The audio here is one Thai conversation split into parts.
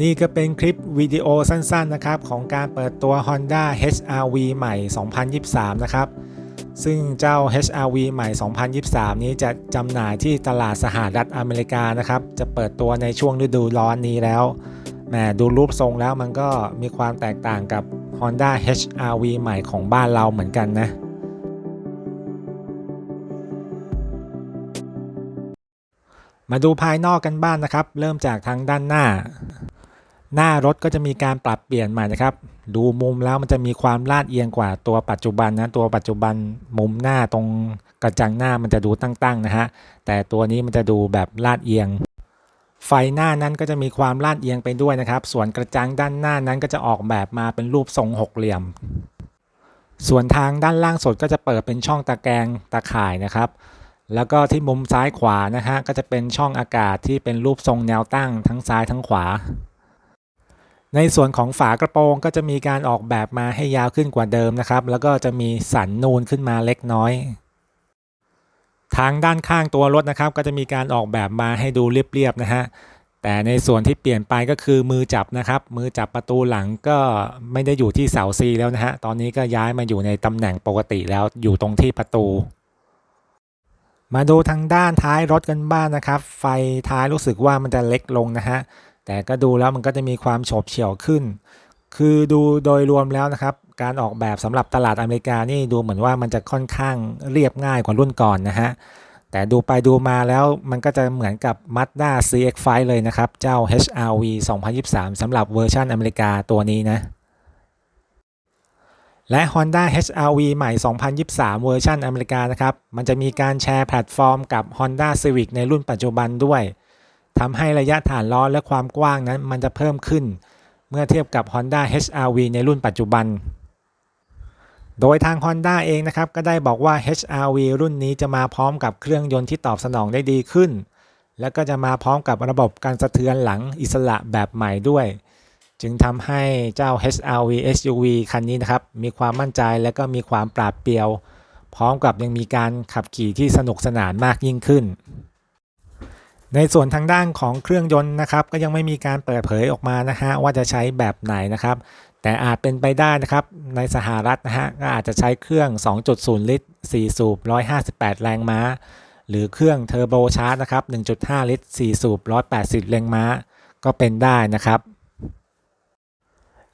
นี่ก็เป็นคลิปวิดีโอสั้นๆนะครับของการเปิดตัว Honda HR-V ใหม่ 2023 นะครับ ซึ่งเจ้า HR-V ใหม่ 2023 นี้จะจำหน่ายที่ตลาดสหรัฐอเมริกานะครับ จะเปิดตัวในช่วงฤดูร้อนนี้แล้วแหมดูรูปทรงแล้วมันก็มีความแตกต่างกับ Honda HR-V ใหม่ของบ้านเราเหมือนกันนะมาดูภายนอกกันบ้างนนะครับ เริ่มจากทางด้านหน้า หน้ารถก็จะมีการปรับเปลี่ยนใหม่นะครับ ดูมุมแล้วมันจะมีความลาดเอียงกว่าตัวปัจจุบันนะตัวปัจจุบันมุมหน้าตรงกระจังหน้ามันจะดูตั้งๆนะฮะแต่ตัวนี้มันจะดูแบบลาดเอียง ไฟหน้านั้นก็จะมีความลาดเอียงไปด้วยนะครับ ส่วนกระจังด้านหน้านั้นก็จะออกแบบมาเป็นรูปทรงหกเหลี่ยม ส่วนทางด้านล่างสุดก็จะเปิดเป็นช่องตะแกรงตะข่ายนะครับแล้วก็ที่มุมซ้ายขวานะฮะก็จะเป็นช่องอากาศที่เป็นรูปทรงแนวตั้งทั้งซ้ายทั้งขวา ในส่วนของฝากระโปรงก็จะมีการออกแบบมาให้ยาวขึ้นกว่าเดิมนะครับ แล้วก็จะมีสันนูนขึ้นมาเล็กน้อย ทางด้านข้างตัวรถนะครับ ก็จะมีการออกแบบมาให้ดูเรียบๆนะฮะแต่ในส่วนที่เปลี่ยนไปก็คือมือจับนะครับ มือจับประตูหลังก็ไม่ได้อยู่ที่เสาซีแล้วนะฮะตอนนี้ก็ย้ายมาอยู่ในตำแหน่งปกติแล้วอยู่ตรงที่ประตู มาดูทางด้านท้ายรถกันบ้างนนะครับ ไฟท้ายรู้สึกว่ามันจะเล็กลงนะฮะ แต่ก็ดูแล้วมันก็จะมีความโฉบเฉี่ยวขึ้น คือดูโดยรวมแล้วนะครับ การออกแบบสำหรับตลาดอเมริกานี่ดูเหมือนว่ามันจะค่อนข้างเรียบง่ายกว่ารุ่นก่อนนะฮะแต่ดูไปดูมาแล้วมันก็จะเหมือนกับ Mazda CX-5 เลยนะครับ เจ้า HR-V 2023สำหรับเวอร์ชันอเมริกาตัวนี้นะ และ Honda HR-V ใหม่ 2023 เวอร์ชันอเมริกานะครับ มันจะมีการแชร์แพลตฟอร์มกับ Honda Civic ในรุ่นปัจจุบันด้วย ทำให้ระยะฐานล้อและความกว้างนั้นมันจะเพิ่มขึ้น เมื่อเทียบกับ Honda HR-V ในรุ่นปัจจุบัน โดยทาง Honda เองนะครับก็ได้บอกว่า HR-V รุ่นนี้จะมาพร้อมกับเครื่องยนต์ที่ตอบสนองได้ดีขึ้น และก็จะมาพร้อมกับระบบการสะเทือนหลังอิสระแบบใหม่ด้วย จึงทำให้เจ้า HR-V SUV คันนี้นะครับมีความมั่นใจและก็มีความปราดเปรียว พร้อมกับยังมีการขับขี่ที่สนุกสนานมากยิ่งขึ้น ในส่วนทางด้านของเครื่องยนต์นะครับ ก็ยังไม่มีการเปิดเผยออกมานะฮะว่าจะใช้แบบไหนนะครับ แต่อาจเป็นไปได้นะครับ ในสหรัฐนะฮะก็อาจจะใช้เครื่อง 2.0 ลิตร 4 สูบ 158 แรงม้า หรือเครื่องเทอร์โบชาร์จนะครับ 1.5 ลิตร 4 สูบ 180 แรงม้า ก็เป็นได้นะครับ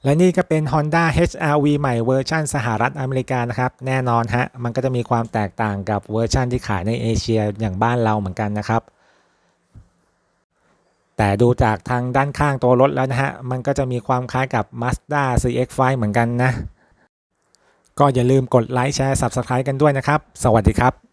และนี่ก็เป็น Honda HR-V ใหม่เวอร์ชันสหรัฐอเมริกานะครับ แน่นอนฮะมันก็จะมีความแตกต่างกับเวอร์ชันที่ขายในเอเชียอย่างบ้านเราเหมือนกันนะครับ แต่ดูจากทางด้านข้างตัวรถแล้วนะฮะ มันก็จะมีความคล้ายกับ Mazda CX-5 เหมือนกันนะ ก็อย่าลืมกดไลค์แชร์ Subscribe กันด้วยนะครับ สวัสดีครับ